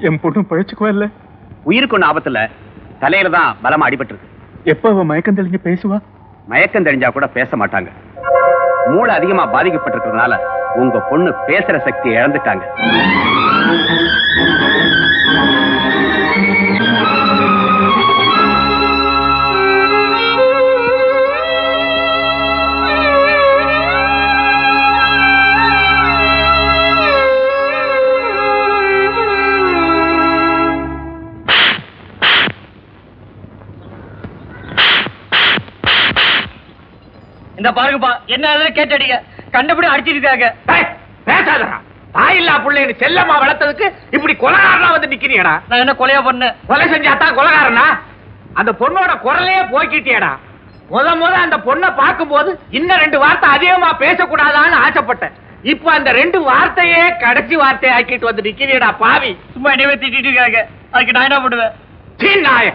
என் பொண்ணு பழச்சுக்குவா இல்ல? உயிருக்கு ஒண்ணு ஆபத்துல தலையில தான் பலமா அடிபட்டிருக்கு. எப்ப அவ மயக்கம் தெளிஞ்சு பேசுவா? மயக்கம் தெரிஞ்சா கூட பேச மாட்டாங்க. மூளை அதிகமா பாதிக்கப்பட்டிருக்கிறதுனால உங்க பொண்ணு பேசுற சக்தியை இழந்துட்டாங்க. இந்த பாருங்கப்பா என்ன கேட்டடிங்க? கண்டபடி அடிச்சிருக்காங்க. பேசாதடா. தாயில்லா புள்ளைன்னு செல்லம்மா வளர்த்ததுக்கு இப்படி கொலகாரனா வந்து நிக்கிறீடா நான் என்ன கொலையா பண்ணேன் கொலை செஞ்சாதான் கொலகாரனா? அந்த பொண்ணோட குரலையே போக்கிட்டியடா. முத முத அந்த பொண்ணை பார்க்கும்போது இன்னும் ரெண்டு வார்த்தை அதிகமா பேசக்கூடாதான்னு ஆசைப்பட்டேன். இப்ப அந்த ரெண்டு வார்த்தையே கடைசி வார்த்தையை ஆக்கிட்டு வந்து நிக்கிறீடா பாவி. சும்மா என்னவே திட்டிட்டு இருக்காங்க. அதுக்கு நான் என்ன பண்ணுவேன்? சீ நாய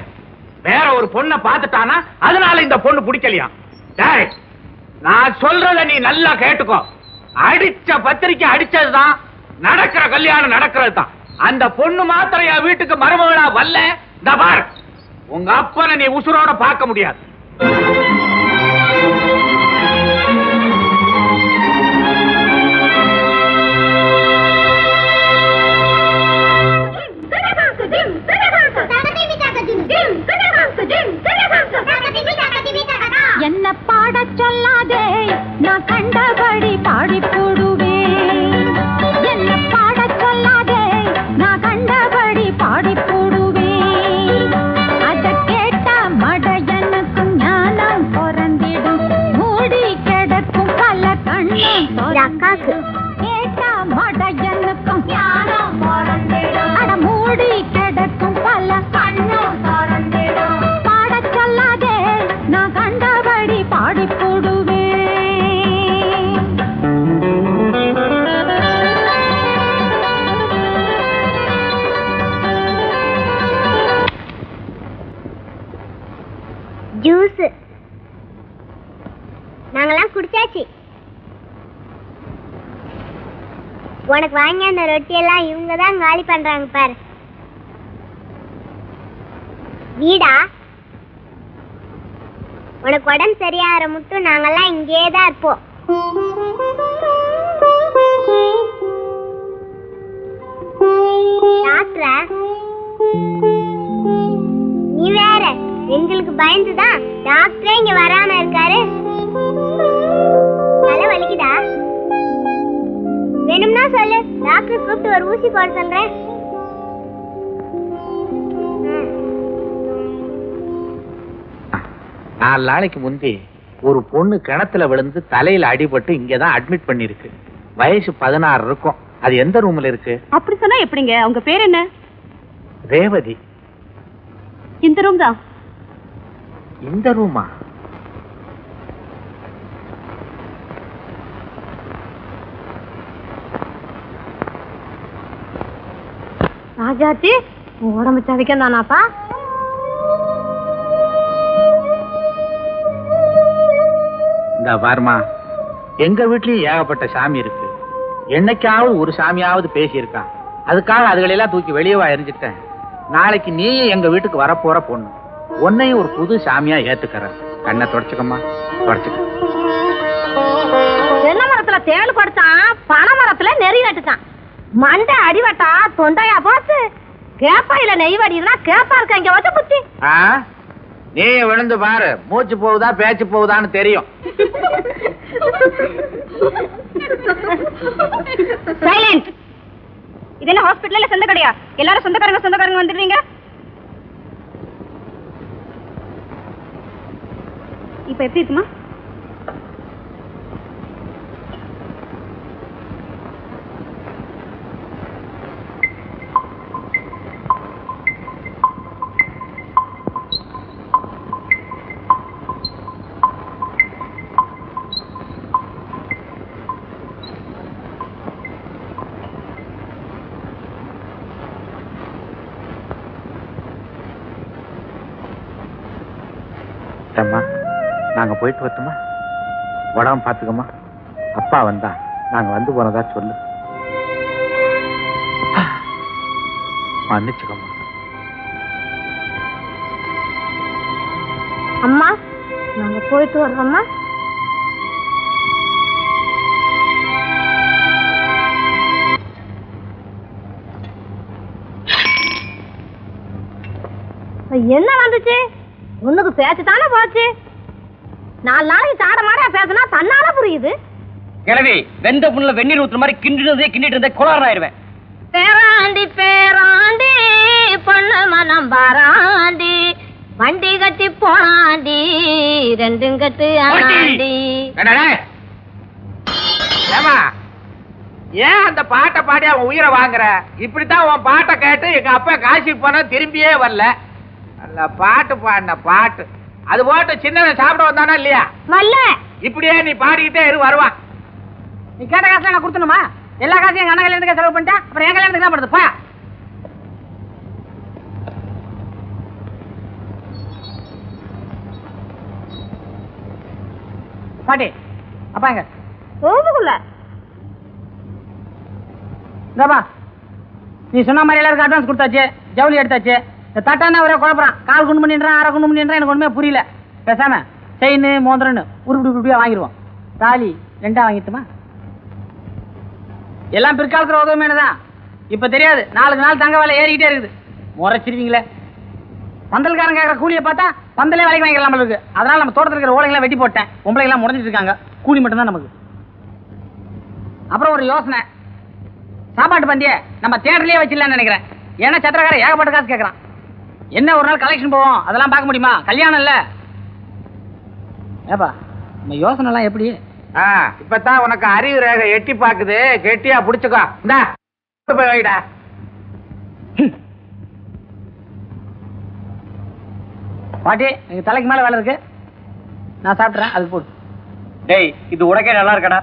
வேற ஒரு பொண்ணை பார்த்துட்டானா அதனால இந்த பொண்ணு பிடிக்கலையா? டேய் நான் சொல்றத நீ நல்லா கேட்டுக்கோ. அடிச்ச பத்திரிக்கை அடிச்சதுதான். நடக்கிற கல்யாணம் நடக்கிறது தான் அந்த பொண்ணு மாத்திரம் என் வீட்டுக்கு மருமகளா வரல? இந்த பார் உங்க அப்பனை நீ உசுரோட பார்க்க முடியாது. ஜூஸ். நாங்கெல்லாம் குடிச்சாச்சு. உனக்கு வாங்கி அந்த ரொட்டியெல்லாம் இவங்க தான் காலி பண்றாங்க பாரு. வீடா? உனக்கு உடம்பு சரியாகிற மட்டும் நாங்கெல்லாம் இங்கேயே தான் இருப்போம். டாக்டரா எங்களுக்கு பயந்துதான் டாக்டரே இங்க வராம இருக்காரு. தலை வலிக்குதா? வேணும்னா சொல்லு. டாக்டர் கூப்பிட்டு ஒரு ஊசி போட சொல்றேன். நாலு நாளைக்கு முந்தி ஒரு பொண்ணு கிணத்துல விழுந்து தலையில அடிபட்டு இங்கதான் அட்மிட் பண்ணிருக்கு. வயசு பதினாறு இருக்கும். அது எந்த ரூம்ல இருக்கு? அப்படி சொன்னா எப்படிங்க? உங்க பேர் என்ன? ரேவதி. இந்த ரூம் தான். இந்த ரூமா ராஜாத்தி உடம்பு சவிக்கம் தானாப்பா. இந்த பாருமா எங்க வீட்லயும் ஏகப்பட்ட சாமி இருக்கு. என்னைக்காவது ஒரு சாமியாவது பேசியிருக்கான். அதுக்காக அதுகளெல்லாம் தூக்கி வெளியவா எரிஞ்சிட்டேன் நாளைக்கு நீயும் எங்க வீட்டுக்கு வரப்போற பொண்ணு. உன்னையும் ஒரு புது சாமியா ஏத்துக்கறேன். கண்ணை தொடச்சுக்கம்மா. தொடச்சுக்க. தென்னை மரத்துல தேள் படுத்தான் பனை மரத்துல நெறி நட்டுட்டான் மண்டை அடிவட்டா தொண்டையா போச்சு. கேப்பாயில நெய் வடினா கேப்பா இருக்க இங்க வச்ச புத்தி நீ விழுந்து பாரு. மூச்சு போகுதா பேச்சு போகுதான்னு தெரியும். சைலண்ட் இது என்ன ஹாஸ்பிட்டல்ல சொந்த கடையா எல்லாரும் சொந்தக்காரங்க சொந்தக்காரங்க வந்துடுறீங்க? இப்ப எப்படி இருக்குமா அம்மா நாங்கள் போயிட்டு வரட்டுமா? உடம்பு பார்த்துக்கோமா அப்பா வந்தா நாங்க வந்து போனதா சொல்லு. மன்னிச்சுக்கம்மா அம்மா நாங்க போயிட்டு வர்றோம்மா. என்ன வந்துச்சு? உன்னுக்கு பேச்சு தானே போச்சு? நாலு நாளைக்கு சாட மாட பேசினா தன்னால புரியுது. கிழவி வெந்த புண்ணுல வெந்நீர் ஊத்துற மாதிரி கிண்டினதே கிண்டிட்டு இருந்தே குளாரம் ஆயிருவேன் பேராண்டி பேராண்டி பொண்ணு மனம் பாராண்டி. வண்டி கட்டி போனாண்டி ரெண்டும் கட்டு? ஏம்மா, ஏன் அந்த பாட்டை பாடி அவன் உயிரை வாங்குற? இப்படித்தான் உன் பாட்டை கேட்டு எங்க அப்பா காசிக்கு போனா திரும்பியே வரல. நல்ல பாட்டு பாடின பாட்டு. அது போட்டு சின்னவன் சாப்பிட வந்தானா இல்லையா? வல்ல இப்படியே நீ பாடிக்கிட்டே இரு வருவான் நீ கேட்ட காசுல நான் கொடுத்தணுமா எல்லா காசையும் எங்க அண்ணன் கல்யாணத்துக்கு செலவு பண்ணிட்டேன். அப்புறம் என் கல்யாணத்துக்கு தான் படுது பா. பாட்டி அப்பா எங்க? இந்தாப்பா. நீ சொன்ன மாதிரி எல்லாருக்கும் அட்வான்ஸ் கொடுத்தாச்சு ஜவுளி எடுத்தாச்சு. தட்டான ஒரே குழப்பறான். கால் குண்டு பண்ணிடுறான் அரை குண்டு பண்ணிடுறான் எனக்கு ஒண்ணுமே புரியல. பேசாம செயின் மோந்திரன்னு உருப்பிடி உருப்படியா வாங்கிடுவோம். தாலி ரெண்டா வாங்கிட்டுமா? எல்லாம் பிற்காலத்துல உதவுமேனு இப்போ தெரியாது. நாளுக்கு நாள் தங்க வேலை ஏறிக்கிட்டே இருக்குது. முறைச்சிருவீங்களே. பந்தல்காரன் கேட்குற கூலியை பார்த்தா பந்தலே வேலைக்கு வாங்கிக்கலாம் நம்மளுக்கு அதனால நம்ம தோட்டத்தில் இருக்கிற ஓலைங்களாம் வெட்டி போட்டேன். பொம்பளை எல்லாம் முடிஞ்சிட்டு இருக்காங்க. கூலி மட்டும்தான் நமக்கு. அப்புறம் ஒரு யோசனை. சாப்பாட்டு பந்திய நம்ம தேட்டர்லேயே வச்சிடலான்னு நினைக்கிறேன். ஏன்னா சத்திரக்காரன் ஏகப்பட்ட காசு கேட்கறான் என்ன ஒரு நாள் கலெக்ஷன் போவோம்? அதெல்லாம் பார்க்க முடியுமா? கல்யாணம் இல்ல. ஏப்பா நம்ம யோசனை எல்லாம் எப்படி? ஆ, இப்பதான் உனக்கு அறிவு ரேகை எட்டி பாக்குது கெட்டியா புடிச்சுக்கோ. இந்தா கொண்டு போய் வைடா. பாட்டி எங்க தலைக்கு மேல வேலை இருக்கு. நான் சாப்பிட்றேன் அது போடு. டேய் இது உனக்கே நல்லா இருக்கடா.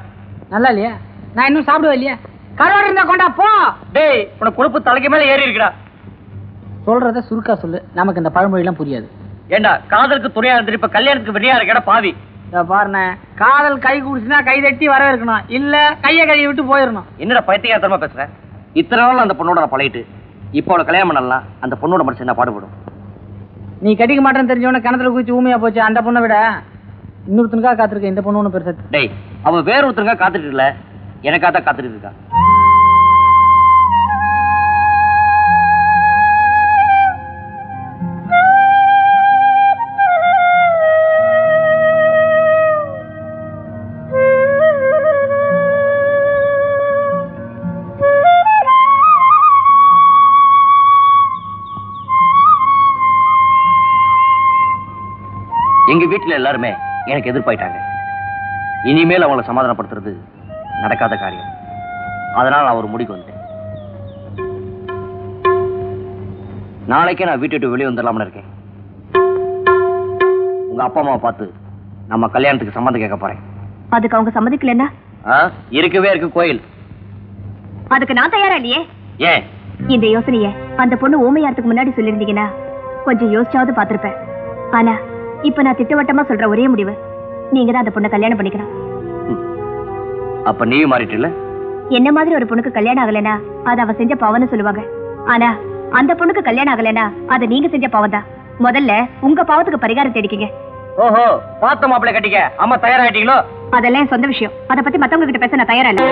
நல்லா இல்லையா? நான் இன்னும் சாப்பிடுவேன் இல்லையா? கருவாடு இருந்தா கொண்டா போ. டேய் உனக்கு கொழுப்பு தலைக்கு மேல ஏறி இருக்குடா. சொல்றத சுருக்கா சொல்லு. நமக்கு இந்த பழமொழிலாம் புரியாது. ஏண்டா காதலுக்கு துணையா இருந்துட்டு இப்ப கல்யாணத்துக்கு வெளியா இருக்கடா பாவி? பாருண்ணே காதல் கை குடிச்சுனா கை தட்டி வரவேற்கணும் இல்ல கைய கழுவி விட்டு போயிடணும். என்னடா பைத்தியகாரத்தனமா பேசுற? இத்தனை நாள் அந்த பொண்ணோட நான் பழகிட்டு இப்போ அவளை கல்யாணம் பண்ணலாம் அந்த பொண்ணோட மனசு என்ன பாடுபடும்? நீ கட்டிக்க மாட்டேன்னு தெரிஞ்சவன கிணத்துல குதிச்சு ஊமையா போச்சு அந்த பொண்ணை விட. இன்னொருத்தனுக்காக காத்திருக்க இந்த பொண்ணு ஒன்றும் பெருசா டேய் அவ வேற ஒருத்தருங்க காத்துட்டு இல்ல எனக்காக தான் காத்துட்டு இருக்கா. எங்க வீட்டுல எல்லாருமே எனக்கு எதிர்ப்பாயிட்டாங்க இனிமேல் அவங்கள சமாதானப்படுத்துறது நடக்காத காரியம். அதனால நான் ஒரு முடிக்கு வந்தேன் நாளைக்கே நான் வீட்டை விட்டு வெளியே வந்துடலாம்னு இருக்கேன். உங்க அப்பா அம்மாவை பார்த்து நம்ம கல்யாணத்துக்கு சம்மந்தம் கேட்க போறேன். அதுக்கு அவங்க சம்மதிக்கலன்னா? இருக்கவே இருக்கு கோயில். அதுக்கு நான் தயாரா இல்லையே? ஏன்? இந்த யோசனைய அந்த பொண்ணு ஊமையாரத்துக்கு முன்னாடி சொல்லியிருந்தீங்கன்னா கொஞ்சம் யோசிச்சாவது பார்த்திருப்பேன். ஆனா இப்ப நான் திட்டவட்டமா சொல்ற ஒரே முடிவு. நீங்க தான் அந்த பொண்ணை கல்யாணம் பண்ணிக்கணும். அப்ப நீயும் மாறிட்டு என்ன மாதிரி ஒரு பொண்ணுக்கு கல்யாணம் ஆகலைன்னா அது அவ செஞ்ச பாவம்னு சொல்லுவாங்க. ஆனா அந்த பொண்ணுக்கு கல்யாணம் ஆகலைன்னா அது நீங்க செஞ்ச பாவம் தான். முதல்ல உங்க பாவத்துக்கு பரிகாரம் தேடிக்கங்க. ஓஹோ பார்த்த மாப்பிள்ளை கட்டிக்க. அம்மா தயாராயிட்டீங்களோ? அதெல்லாம் சொந்த விஷயம். அதை பத்தி மத்தவங்க கிட்ட பேச நான் தயாரா இல்ல.